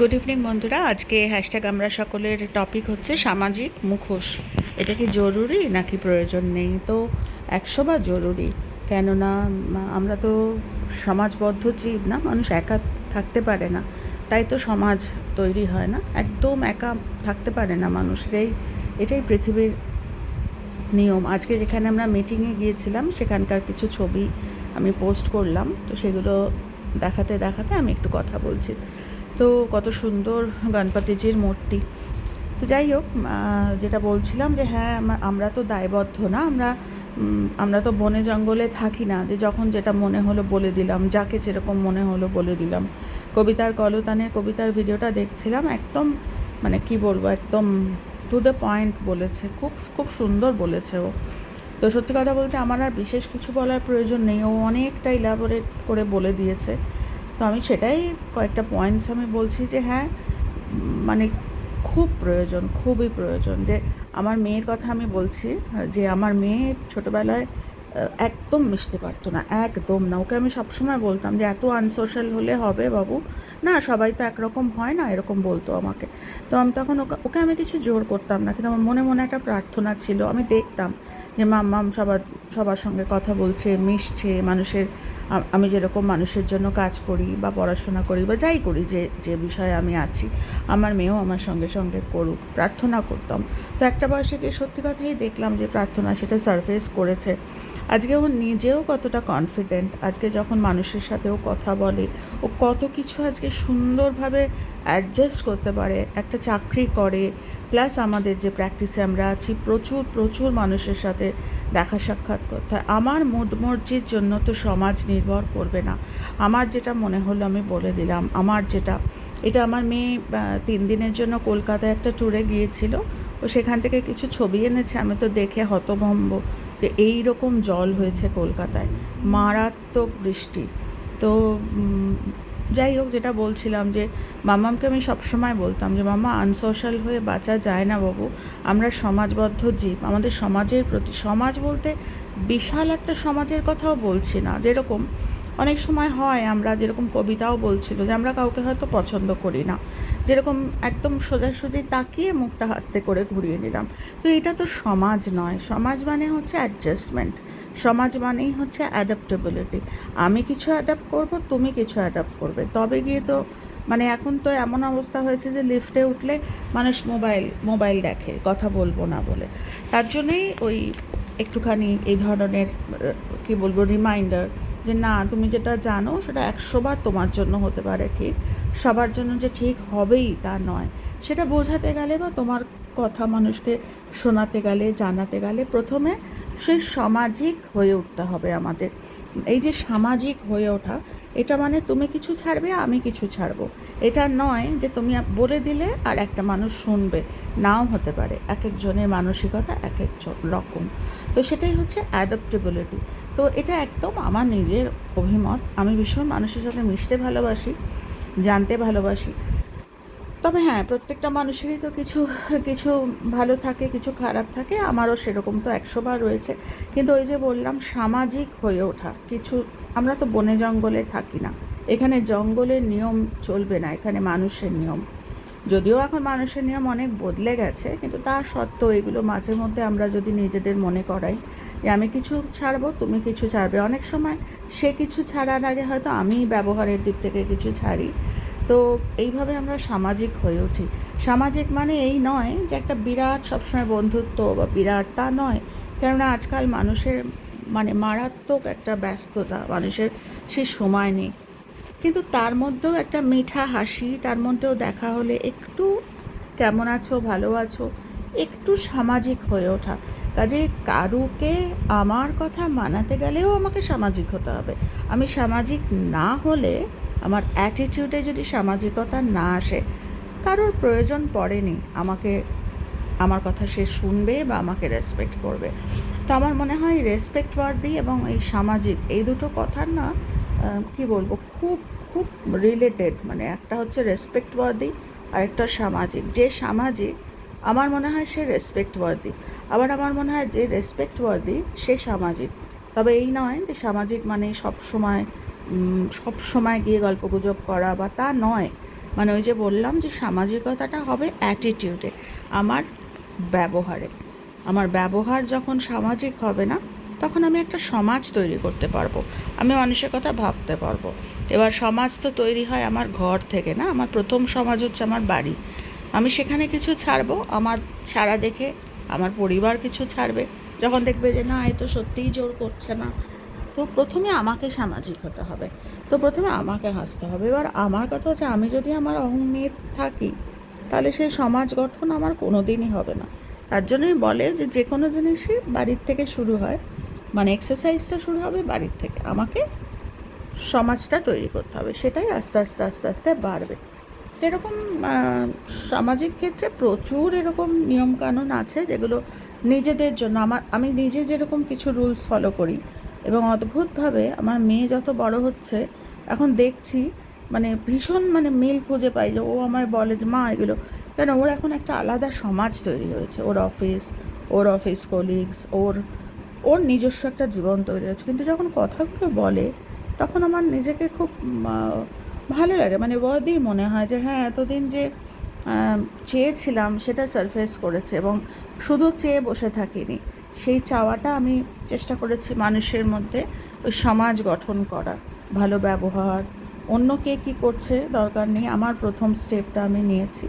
Good evening বন্ধুরা। আজকে hashtag আমরা সকলের টপিক হচ্ছে সামাজিক মুখোশ। এটা কি জরুরি নাকি প্রয়োজন নেই? তো একশো বা জরুরি। কেননা আমরা তো সমাজবদ্ধ জীব না, মানুষ একা থাকতে পারে না। তাই তো সমাজ তৈরি হয় না। একদম একা থাকতে পারে না মানুষ। এটাই এটাই পৃথিবীর নিয়ম। আজকে যেখানে আমরা মিটিংয়ে গিয়েছিলাম, সেখানকার কিছু ছবি আমি পোস্ট করলাম। তো সেগুলো দেখাতে দেখাতে আমি একটু কথা বলছি। তো কত সুন্দর গণপতিজির মূর্তি। তো যাই হোক যেটা বলছিলাম যে হ্যাঁ আমরা তো দায়বদ্ধ না, আমরা আমরা তো বনে জঙ্গলে থাকি না, যে যখন যেটা মনে হলো বলে দিলাম, যাকে যেরকম মনে হলো বলে দিলাম। কবিতার কলতানের কবিতার ভিডিওটা দেখছিলাম, একদম মানে কি বলব, একদম টু দ্য পয়েন্ট বলেছে, খুব খুব সুন্দর বলেছে ও। তো সত্যি কথা বলতে আমার আর বিশেষ কিছু বলার প্রয়োজন নেই, ও অনেকটা ইলাবোরেট করে বলে দিয়েছে। তো আমি সেটাই কয়েকটা পয়েন্টস আমি বলছি যে হ্যাঁ মানে খুব প্রয়োজন, খুবই প্রয়োজন যে আমার মেয়ের কথা আমি বলছি, যে আমার মেয়ে ছোটোবেলায় একদম মিশতে পারতো না, একদম না। ওকে আমি সবসময় বলতাম যে এত আনসোশ্যাল হলে হবে বাবু। না, সবাই তো একরকম হয় না, এরকম বলতো আমাকে। তো আমি তখন ওকে ওকে আমি কিছু জোর করতাম না, কিন্তু আমার মনে মনে একটা প্রার্থনা ছিল। আমি দেখতাম যে মাম্মাম সবার সবার সঙ্গে কথা বলছে, মিশছে, মানুষের আমি যেরকম মানুষের জন্য কাজ করি বা পড়াশোনা করি বা যাই করি, যে যে বিষয়ে আমি আছি, আমার মেয়েও আমার সঙ্গে সঙ্গে করুক, প্রার্থনা করতাম। তো একটা বয়সে গিয়ে সত্যি কথাই দেখলাম যে প্রার্থনা সেটা সারফেস করেছে। আজকে ও নিজেও কতটা কনফিডেন্ট আজকে যখন মানুষের সাথেও কথা বলে, ও কত কিছু আজকে সুন্দরভাবে অ্যাডজাস্ট করতে পারে, একটা চাকরি করে প্লাস আমাদের যে প্র্যাকটিসে আমরা আছি, প্রচুর প্রচুর মানুষের সাথে দেখা সাক্ষাৎ করতে হয়। আমার মুড মর্জির জন্য তো সমাজ নির্ভর করবে না। আমার যেটা মনে হলো আমি বলে দিলাম। আমার যেটা, এটা আমার মেয়ে তিন দিনের জন্য কলকাতায় একটা ট্যুরে গিয়েছিল। ও সেখান থেকে কিছু ছবি এনেছে। আমি তো দেখে হতভম্ব যে এই রকম জল হয়েছে কলকাতায়। মারাত্মক বৃষ্টি। তো যাই হোক, যেটা বলছিলাম যে, মামামকে আমি সবসময় বলতাম যে, মামা আনসোশ্যাল হয়ে বাঁচা যায় না বাবু। আমরা সমাজবদ্ধ জীব। আমাদের সমাজের প্রতি সমাজ বলতে বিশাল একটা সমাজের কথাও বলছি না। যেরকম অনেক সময় হয় আমরা যেরকম কবিতাও বলছিল যে আমরা কাউকে হয়তো পছন্দ করি না। যেরকম একদম সোজাসুজি তাকিয়ে মুখটা হাসতে করে ঘুরিয়ে নিলাম। তো এটা তো সমাজ নয়। সমাজ মানে হচ্ছে অ্যাডজাস্টমেন্ট সমাজ মানেই হচ্ছে অ্যাডাপ্টেবিলিটি আমি কিছু অ্যাডাপ্ট করব, তুমি কিছু অ্যাডাপ্ট করবে। তবে গিয়ে তো মানে এখন তো এমন অবস্থা হয়েছে যে লিফটে উঠলে মানুষ মোবাইল মোবাইল দেখে, কথা বলব না বলে। তার জন্যই ওই একটুখানি এই ধরনের, কি বলব রিমাইন্ডার যে না, তুমি যেটা জানো সেটা একশোবার তোমার জন্য হতে পারে ঠিক। সবার জন্য যে ঠিক হবেই তা নয়। সেটা বোঝাতে গেলে বা তোমার কথা মানুষকে শোনাতে গেলে, জানাতে গেলে প্রথমে সেই সামাজিক হয়ে উঠতে হবে আমাদের। এই যে সামাজিক হয়ে ওঠা, এটা মানে তুমি কিছু ছাড়বে, আমি কিছু ছাড়বো। এটা নয় যে তুমি বলে দিলে আর একটা মানুষ শুনবে। নাও হতে পারে এক একজনের মানসিকতা এক এক রকম। তো সেটাই হচ্ছে অ্যাডাপ্টেবিলিটি তো এটা একদম আমার নিজের অভিমত। আমি ভীষণ মানুষের সাথে মিশতে ভালোবাসি, জানতে ভালোবাসি। তবে হ্যাঁ প্রত্যেকটা মানুষেরই তো কিছু কিছু ভালো থাকে, কিছু খারাপ থাকে। আমারও সেরকম তো একশো বার রয়েছে। কিন্তু ওই যে বললাম, সামাজিক হয়ে ওঠা। কিছু, আমরা তো বনে জঙ্গলে থাকি না। এখানে জঙ্গলের নিয়ম চলবে না, এখানে মানুষের নিয়ম। যদিও এখন মানুষের নিয়ম অনেক বদলে গেছে, কিন্তু তা সত্ত্বেও এগুলো মাঝে মধ্যে আমরা যদি নিজেদের মনে করাই যে আমি কিছু ছাড়বো, তুমি কিছু ছাড়বে। অনেক সময় সে কিছু ছাড়ার আগে হয়তো আমি ব্যবহারের দিক থেকে কিছু ছাড়ি। তো এইভাবে আমরা সামাজিক হয়ে উঠি। সামাজিক মানে এই নয় যে একটা বিরাট সবসময় বন্ধুত্ব বা বিরাট তা নয়। কেননা আজকাল মানুষের মানে মারাত্মক একটা ব্যস্ততা, মানুষের সে সময় নেই। কিন্তু তার মধ্যেও একটা মিঠা হাসি, তার মধ্যেও দেখা হলে একটু কেমন আছো, ভালো আছো, একটু সামাজিক হয়ে ওঠা। কাজে কারুকে আমার কথা মানাতে গেলেও আমাকে সামাজিক হতে হবে। আমি সামাজিক না হলে আমার অ্যাটিটিউডে যদি সামাজিকতা না আসে, কারোর প্রয়োজন পড়েনি, আমাকে, আমার কথা সে শুনবে বা আমাকে রেসপেক্ট করবে। তো আমার মনে হয় রেসপেক্ট ওয়ার্দি এবং এই সামাজিক, এই দুটো কথার না কি বলব, খুব খুব রিলেটেড মানে একটা হচ্ছে রেসপেক্ট ওয়ার্দি আর একটা সামাজিক। যে সামাজিক, আমার মনে হয় সে রেসপেক্ট ওয়ার্দি আবার আমার মনে হয় যে রেসপেক্ট ওয়ার্দি সে সামাজিক। তবে এই নয় যে সামাজিক মানে সব সময় সব সময় গিয়ে গল্পগুজব করা বা তা নয়। মানে ওই যে বললাম যে সামাজিকতাটা হবে অ্যাটিটিউডে আমার ব্যবহারে। আমার ব্যবহার যখন সামাজিক হবে না, তখন আমি একটা সমাজ তৈরি করতে পারব, আমি মানুষের কথা ভাবতে পারব। এবার সমাজ তো তৈরি হয় আমার ঘর থেকে না, আমার প্রথম সমাজ হচ্ছে আমার বাড়ি। আমি সেখানে কিছু ছাড়বো, আমার ছাড়া দেখে আমার পরিবার কিছু ছাড়বে। যখন দেখবে যে, না, এ তো সত্যিই জোর করছে না। তো প্রথমে আমাকে সামাজিক হতে হবে। তো প্রথমে আমাকে হাসতে হবে। এবার আমার কথা হচ্ছে, আমি যদি আমার অহং নিয়ে থাকি, তাহলে সেই সমাজ গঠন আমার কোনো দিনই হবে না। তার জন্যই বলে যে যে কোনো জিনিসই বাড়ির থেকে শুরু হয়। মানে এক্সারসাইজটা শুরু হবে বাড়ির থেকে। আমাকে সমাজটা তৈরি করতে হবে। সেটাই আস্তে আস্তে আস্তে আস্তে বাড়বে। এরকম সামাজিক ক্ষেত্রে প্রচুর এরকম নিয়মকানুন আছে যেগুলো নিজেদের জন্য। আমার, আমি নিজে যেরকম কিছু রুলস ফলো করি এবং অদ্ভুতভাবে আমার মেয়ে যত বড় হচ্ছে, এখন দেখছি মানে ভীষণ মানে মিল খুঁজে পাই যে ও আমায় বলে যে, মা, এগুলো কেন ওর এখন একটা আলাদা সমাজ তৈরি হয়েছে। ওর অফিস ওর অফিস কলিগস ওর ওর নিজস্ব একটা জীবন তৈরি হয়েছে। কিন্তু যখন কথাগুলো বলে, তখন আমার নিজেকে খুব ভালো লাগে। মানে ওয়ার্দি মনে হয় যে হ্যাঁ এতদিন যে চেয়েছিলাম সেটা সারফেস করেছে এবং শুধু চেয়ে বসে থাকিনি। সেই চাওয়াটা আমি চেষ্টা করেছি মানুষের মধ্যে ওই সমাজ গঠন করা ভালো ব্যবহার অন্য কে কী করছে দরকার নেই, আমার প্রথম স্টেপটা আমি নিয়েছি।